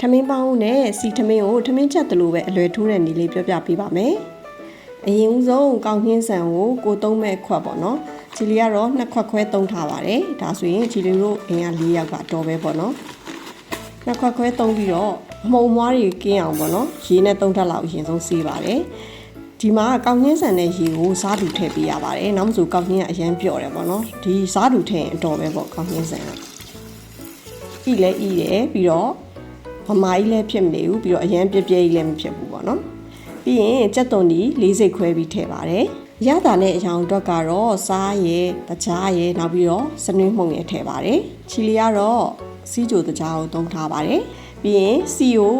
ထမင်းပေါင်းနဲ့စီထမင်းကိုထမင်းချက်တလို့ပဲအလွယ်ထိုးတဲ့နည်းလေးပြောပြပေးပါမယ်အရင်ဦးဆုံးကောင်းခင်းဆန်ကိုကိုသုံးမဲ့ခွက်ပေါ့နော်ချီလီကတော့နှစ်ခွက်ခွဲသုံးထားပါတယ်ဒါဆိုရင်ချီလီတို့အင်က၄ယောက်ကတော့ပဲပေါ့နော်နှစ်ခွက်ခွဲသုံးပြီးတော့အမှုံမွားတွေကင်းအောင်ပေါ့နော်ရေနဲ့သုံးထပ်လောက်အရင်ဆုံးစီးပါတယ်ဒီမှာကောင်းခင်းဆန်တဲ့ရေကိုစားတူထည့်ပေးရပါတယ်နောက်မဆိုကောင်းခင်းကအရန်ပြော့တယ်ပေါ့နော်ဒီစားတူထည့်ရင်အတော်ပဲပေါ့ကောင်းခင်းဆန်ကဤလဲဤတယ်ပြီးတော့ မမကြီးလည်းဖြစ်မနေဘူးပြီးတော့အရန်ပြည့်ပြည့်ကြီးလည်းမဖြစ်ဘူးပေါ့နော်ပြီးရင်ကြက်သွန်ဒီ၄စိတ်ခွဲပြီးထည့်ပါတယ်ရတာနဲ့အရောင်အတွက်ကတော့စားရယ်တကြားရယ်နောက်ပြီးတော့စနွေးမှုန်ရယ်ထည့်ပါတယ်ချီလီကတော့စီးကြိုတကြားကိုသုံးထားပါတယ်ပြီးရင်စီကို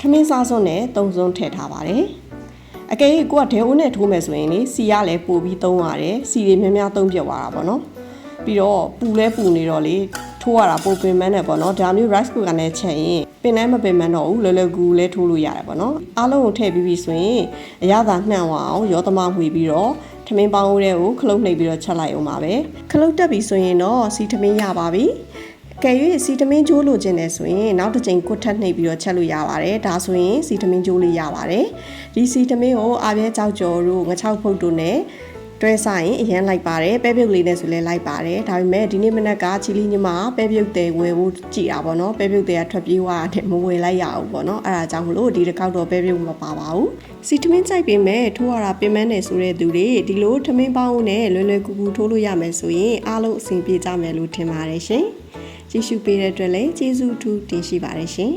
ခမင်းစားစွန်းနဲ့သုံးစွန်းထည့်ထားပါတယ်အကယ်၍ကိုကဒဲအိုးနဲ့ထိုးမယ်ဆိုရင်လေစီကလည်းပို့ပြီးသုံးရတယ်စီတွေများများသုံးပြသွားတာပေါ့နော် ပြီးတော့ပူလဲပူနေတော့လေထိုးရတာပိုပင်မန်းတယ်ပေါ့နော်ဒါမျိုး rice cooker နဲ့ချက်ရင်ပင်တိုင်းမပင်မန်းတော့ဘူးလော်လော်ကူလဲထိုးလို့ရတယ်ပေါ့နော်အားလုံးကိုထည့်ပြီးပြီဆိုရင်အရသာနှံ့အောင်ရောသမမှွေပြီးတော့ထမင်းပေါင်းဦးတဲ့ကိုခလုတ်နှိပ်ပြီးတော့ချက်လိုက်အောင်ပါပဲခလုတ်တက်ပြီဆိုရင်တော့စီထမင်းရပါပြီကဲ၍စီတမင်းကျိုးလိုချင်တယ်ဆိုရင်နောက်တစ်ချိန်ကွတ်ထက်နှိပ်ပြီးတော့ချက်လို့ရပါတယ်ဒါဆိုရင်စီတမင်းကျိုးလေးရပါတယ်ဒီစီတမင်းကိုအာပြဲကြောက်ကြော်တို့ငချောက်ဖုတ်တို့နဲ့ တွဲဆိုင်ရင်အရန်လိုက်ပါတယ်ပဲပြုတ်လေးနဲ့ဆိုလဲလိုက်ပါတယ်ဒါပေမဲ့ဒီနေ့မနက်ကချီလီညီမပဲပြုတ်တယ်ဝယ်ဖို့ကြည်တာပေါ့နော်ပဲပြုတ်တယ်ကထွက်ပြေးသွားတယ်မဝယ်လိုက်ရအောင်ပေါ့နော်အဲ့ဒါကြောင့်မလို့ဒီတစ်ခေါက်တော့ပဲပြုတ်မပါပါဘူးစီထမင်းကြိုက်ပေမဲ့ထိုးရတာပင်မနဲ့ဆိုတဲ့သူတွေဒီလိုထမင်းပေါင်းနဲ့လွယ်လွယ်ကူကူထိုးလို့ရမယ်ဆိုရင်အားလုံးအဆင်ပြေကြမယ်လို့ထင်ပါတယ်ရှင်ကြည့်ရှုပေးတဲ့အတွက်လည်းကျေးဇူးအထူးတင်ရှိပါတယ်ရှင်